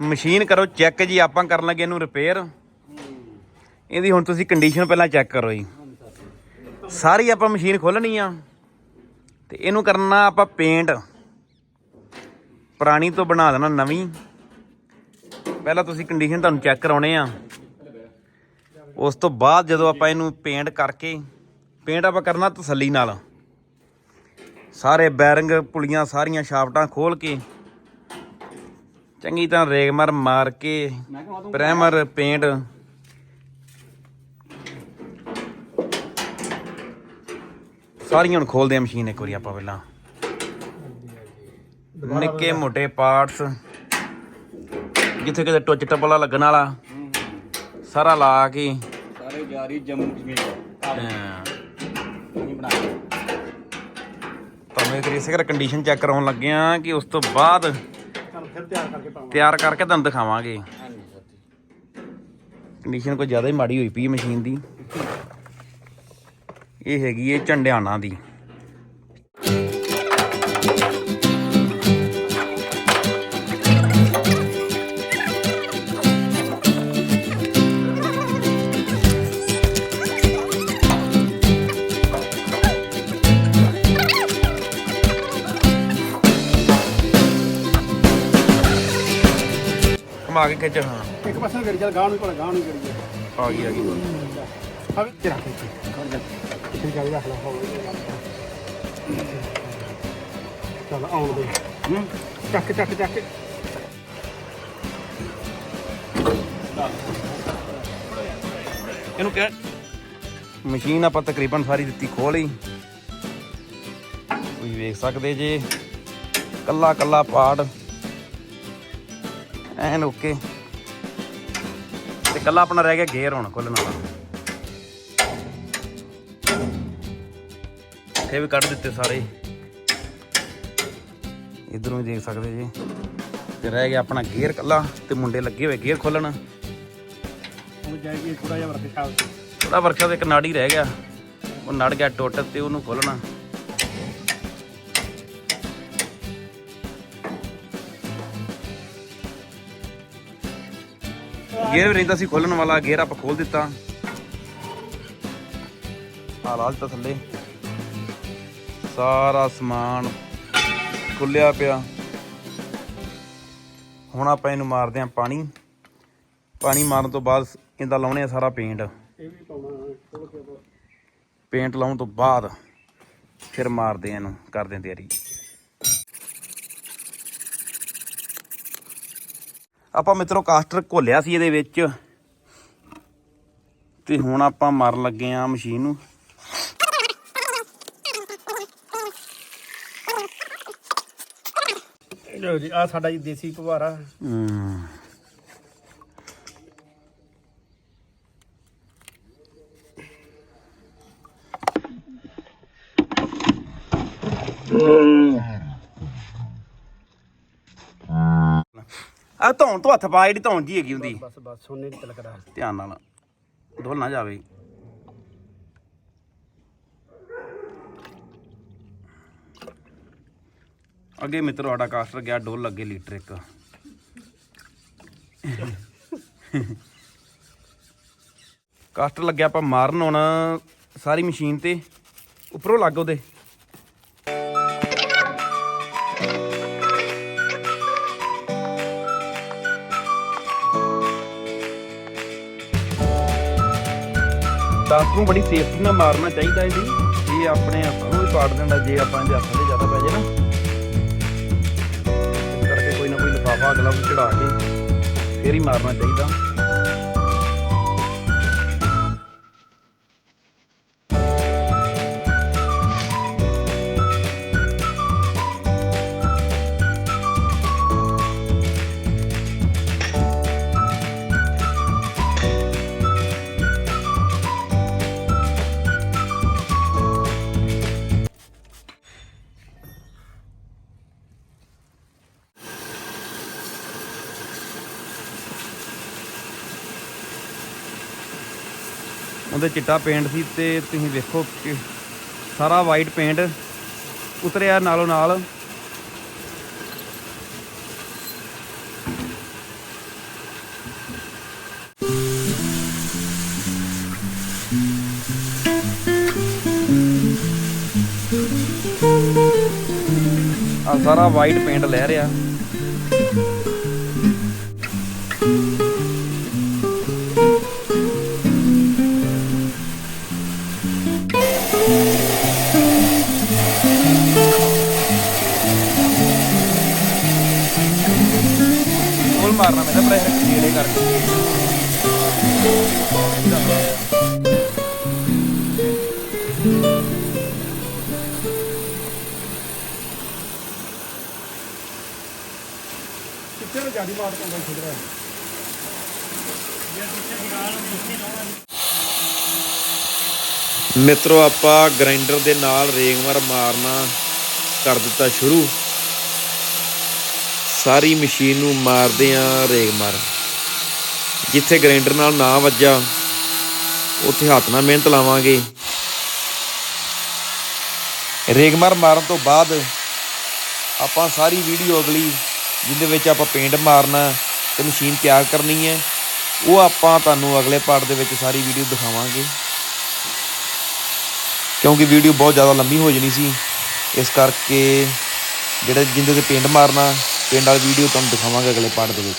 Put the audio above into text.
Machine ਕਰੋ, check ਜੀ, ਆਪਾਂ ਕਰਨ ਲੱਗੇ ਇਹਨੂੰ ਰਿਪੇਅਰ ਇਹਦੀ ਹੁਣ ਤੁਸੀਂ ਕੰਡੀਸ਼ਨ ਪਹਿਲਾਂ ਚੈੱਕ ਕਰੋ ਜੀ। ਸਾਰੀ ਆਪਾਂ ਮਸ਼ੀਨ ਖੋਲਣੀ ਆ। ਤੇ ਇਹਨੂੰ ਕਰਨਾ ਆਪਾਂ ਪੇਂਟ ਪੁਰਾਣੀ ਤੋਂ ਬਣਾ ਦੇਣਾ ਨਵੀਂ। ਪਹਿਲਾਂ ਤੁਸੀਂ ਕੰਡੀਸ਼ਨ ਤੁਹਾਨੂੰ ਚੈੱਕ ਕਰਾਉਣੇ ਆ। ਉਸ ਤੋਂ ਬਾਅਦ ਜਦੋਂ ਆਪਾਂ ਇਹਨੂੰ ਪੇਂਟ ਕਰਕੇ ਪੇਂਟ ਆਪਾਂ ਕਰਨਾ ਤਸੱਲੀ ਨਾਲ। ਸਾਰੇ ਬੈਰਿੰਗ ਪੁਲੀਆਂ ਸਾਰੀਆਂ ਸ਼ਾਫਟਾਂ ਖੋਲ ਕੇ ਚੰਗੀ ਤਰ੍ਹਾਂ ਰੇਗਮਰ ਮਾਰ ਕੇ ਪ੍ਰਾਈਮਰ ਪੇਂਟ ਸਾਰੀਆਂ ਹੁਣ ਖੋਲਦੇ ਆ ਮਸ਼ੀਨ ਇੱਕ ਵਾਰੀ ਆਪਾਂ ਪਹਿਲਾਂ। ਨਿੱਕੇ ਮੋਟੇ ਪਾਰਟਸ ਜਿੱਥੇ ਕਿਤੇ ਟੁੱਚ ਟਪਲਾ ਲੱਗਣ ਵਾਲਾ। ਸਾਰਾ ਲਾ ਕੇ। ਸਾਰੇ ਜਾਰੀ ਜੰਮੂ ਕਸ਼ਮੀਰ ਤੋਂ। ਨਹੀਂ ਬਣਾ ਇਸੇ ਕਰ ਕੰਡੀਸ਼ਨ ਚੈੱਕ ਕਰਾਉਣ ਲੱਗੇ ਆ ਕਿ ਉਸ ਤੋਂ ਬਾਅਦ ਫਿਰ ਤਿਆਰ ਕਰਕੇ ਪਾਵਾਂ ਤਿਆਰ ਕਰਕੇ ਤੁਹਾਨੂੰ ਦਿਖਾਵਾਂਗੇ। ਹਾਂਜੀ ਸਰ ਜੀ ਕੰਡੀਸ਼ਨ ਕੋਈ ਜ਼ਿਆਦਾ ਹੀ ਮਾੜੀ ਹੋਈ ਪਈ ਹੈ ਮਸ਼ੀਨ ਦੀ। ਇਹ ਹੈਗੀ ਹੈ ਝੰਡਿਆਣਾ ਦੀ। ਘੁਮਾ ਕੇ ਖਿੱਚ ਹਾਂ। ਇੱਕ ਪਾਸੇ ਗੜੀ ਚੱਲ ਗਾਹ ਨੂੰ ਕੋਲ ਗਾਹ ਨੂੰ ਗੜੀ ਆ ਗਈ ਆ ਗਈ। ਹਾਂ ਤੇਰਾ ਖਿੱਚ। ਕਰ ਜਾ ਠੀਕ ਆ ਵੀ ਰੱਖ ਲਾ ਹੋ ਚਲ ਆਉਣ ਦੇ। ਹੂੰ। ਚੱਕ ਚੱਕ ਚੱਕ। ਇਹਨੂੰ ਕਿਹਾ ਮਸ਼ੀਨ ਆਪਾਂ ਤਕਰੀਬਨ ਸਾਰੀ ਦਿੱਤੀ ਖੋਲੀ ਤੁਸੀਂ ਵੇਖ ਸਕਦੇ ਜੇ। ਕੱਲਾ ਕੱਲਾ ਪਾਰਟ। ਐਨ ਓਕੇ। ਤੇ ਕੱਲਾ ਆਪਣਾ ਰਹਿ ਗਿਆ ਗੇਅਰ ਹੁਣ ਖੋਲਣ ਵਾਲਾ। ਇਹ ਵੀ ਕੱਢ ਦਿੱਤੇ ਸਾਰੇ। ਇਧਰੋਂ ਵੀ ਦੇਖ ਸਕਦੇ ਜੀ। ਤੇ ਰਹਿ ਗਿਆ ਆਪਣਾ ਗੇਅਰ ਕੱਲਾ ਤੇ ਮੁੰਡੇ ਲੱਗੇ ਹੋਏ ਗੇਅਰ ਖੋਲਣ ਹੁਣ ਜਾਏਗੀ ਥੋੜਾ ਜਿਹਾ ਸ਼ਾਪ ਥੋੜਾ ਵਰਕਸ਼ਾਪ ਇੱਕ ਨਾੜ ਰਹਿ ਗਿਆ। ਉਹ ਨੜ ਗਿਆ ਟੁੱਟ ਤੇ ਉਹਨੂੰ ਖੋਲਣਾ ਗੇਅਰ ਵੀ ਰਹਿੰਦਾ ਸੀ, ਖੋਲਣ ਵਾਲਾ, ਗੇਅਰ ਆਪਾਂ ਖੋਲ ਦਿੱਤਾ। ਆ ਲਾਲ ਤਾਂ ਥੱਲੇ। ਸਾਰਾ ਸਮਾਨ ਖੁੱਲਿਆ ਪਿਆ। ਹੁਣ ਆਪਾਂ ਇਹਨੂੰ ਮਾਰਦੇ ਆਂ ਪਾਣੀ। ਪਾਣੀ ਮਾਰਨ ਤੋਂ ਬਾਅਦ ਇਹਦਾ ਲਾਉਣੇ ਆ ਸਾਰਾ ਪੇਂਟ। ਇਹ ਵੀ ਪਾਉਣਾ ਖੋਲ ਕੇ ਪੇਂਟ ਲਾਉਣ ਤੋਂ ਬਾਅਦ ਫਿਰ ਮਾਰਦੇ ਆ ਇਹਨੂੰ ਕਰਦੇ ਆ ਤਿਆਰੀ। ਆਪਾਂ ਮਿੱਤਰੋ ਕਾਸਟਰ ਘੋਲਿਆ ਸੀ ਇਹਦੇ ਵਿੱਚ। ਤੇ ਹੁਣ ਆਪਾਂ ਮਾਰਨ ਲੱਗੇ ਆ ਮਸ਼ੀਨ ਨੂੰ। ਲਓ ਜੀ ਆ ਸਾਡਾ ਜੀ ਦੇਸੀ ਫੁਹਾਰਾ ਹਮ, ਆ ਧੌਣ ਤੋਂ ਹੱਥ ਪਾ ਜਿਹੜੀ ਧੌਣ ਜੀ ਹੈਗੀ ਹੁੰਦੀ। ਬਸ ਬਸ ਸੋਨੇ ਦੀ ਤਲਕਦਾ ਧਿਆਨ ਨਾਲ। ਡੁੱਲ ਨਾ ਜਾਵੇ। ਅੱਗੇ ਮਿੱਤਰੋ ਸਾਡਾ ਕਾਸਟਰ ਗਿਆ ਡੋਲ ਲੱਗੇ ਲੀਟਰ ਇੱਕ। ਕਾਸਟਰ ਲੱਗਿਆ ਆਪਾਂ ਮਾਰਨ ਹੁਣ ਸਾਰੀ ਮਸ਼ੀਨ ਤੇ। ਉੱਪਰੋਂ ਲੱਗ ਉਹਦੇ। ਦਸ ਨੂੰ ਬੜੀ ਸੇਫਟੀ ਨਾਲ ਮਾਰਨਾ ਚਾਹੀਦਾ ਇਹਦੀ। ਇਹ ਆਪਣੇ ਹੱਥਾਂ ਨੂੰ ਵੀ ਪਾੜ ਦਿੰਦਾ, ਜੇ ਆਪਾਂ ਇਹਦੇ ਹੱਥਾਂ 'ਤੇ ਜ਼ਿਆਦਾ ਪੈ ਜੇ ਨਾ। ਇਸ ਕਰਕੇ ਕੋਈ ਨਾ ਕੋਈ ਲਿਫਾਫਾ ਅਗਲਾ ਨੂੰ ਚੜਾ ਕੇ ਫੇਰ ਹੀ ਮਾਰਨਾ ਚਾਹੀਦਾ। ਉਹਦੇ ਚਿੱਟਾ ਪੇਂਟ ਸੀ ਤੇ ਤੁਸੀਂ ਵੇਖੋ ਕਿ ਸਾਰਾ ਵਾਈਟ ਪੇਂਟ ਉਤਰਿਆ ਨਾਲੋਂ ਨਾਲ। ਆ ਸਾਰਾ ਵਾਈਟ ਪੇਂਟ ਲੈ ਰਿਹਾ। ਮਾਰਨਾ, ਮੈਂ ਤਾਂ ਪ੍ਰੈਸ਼ਰ ਨੇੜੇ ਕਰਕੇ। ਕਿੱਥੇ ਨੂੰ ਜਿਆਦੀ ਮਾਰ ਪਾਉਂਦਾ ਖੁਦ ਮਿੱਤਰੋ, ਆਪਾਂ ਗ੍ਰਾਈਂਡਰ ਦੇ ਨਾਲ ਰੇਗਮਾਰ ਮਾਰਨਾ ਕਰ ਦਿੱਤਾ ਸ਼ੁਰੂ। ਸਾਰੀ ਮਸ਼ੀਨ ਨੂੰ ਮਾਰਦੇ ਆ ਰੇਗਮਾਰ ਜਿੱਥੇ ਗ੍ਰਾਈਂਡਰ ਨਾਲ ਨਾ ਵੱਜਾ, ਉੱਥੇ ਹੱਥ ਨਾਲ ਮਿਹਨਤ ਲਾਵਾਂਗੇ। ਰੇਗਮਾਰ ਮਾਰਨ ਤੋਂ ਬਾਅਦ ਆਪਾਂ ਸਾਰੀ ਵੀਡੀਓ ਅਗਲੀ ਜਿਹਦੇ ਵਿੱਚ ਆਪਾਂ ਪੇਂਟ ਮਾਰਨਾ ਤੇ ਮਸ਼ੀਨ ਤਿਆਰ ਕਰਨੀ ਹੈ, ਉਹ ਆਪਾਂ ਤੁਹਾਨੂੰ ਅਗਲੇ ਪਾਰਟ ਦੇ ਵਿੱਚ ਸਾਰੀ ਵੀਡੀਓ ਦਿਖਾਵਾਂਗੇ। ਕਿਉਂਕਿ ਵੀਡੀਓ ਬਹੁਤ ਜ਼ਿਆਦਾ ਲੰਬੀ ਹੋ ਜਣੀ ਸੀ, ਇਸ ਕਰਕੇ ਜਿਹੜਾ ਜਿੰਦੇ ਤੇ ਪੇਂਟ ਮਾਰਨਾ ਪਿੰਡ ਵਾਲੀ ਵੀਡੀਓ ਤੁਹਾਨੂੰ ਦਿਖਾਵਾਂਗੇ ਅਗਲੇ ਪਾਰਟ ਦੇ ਵਿੱਚ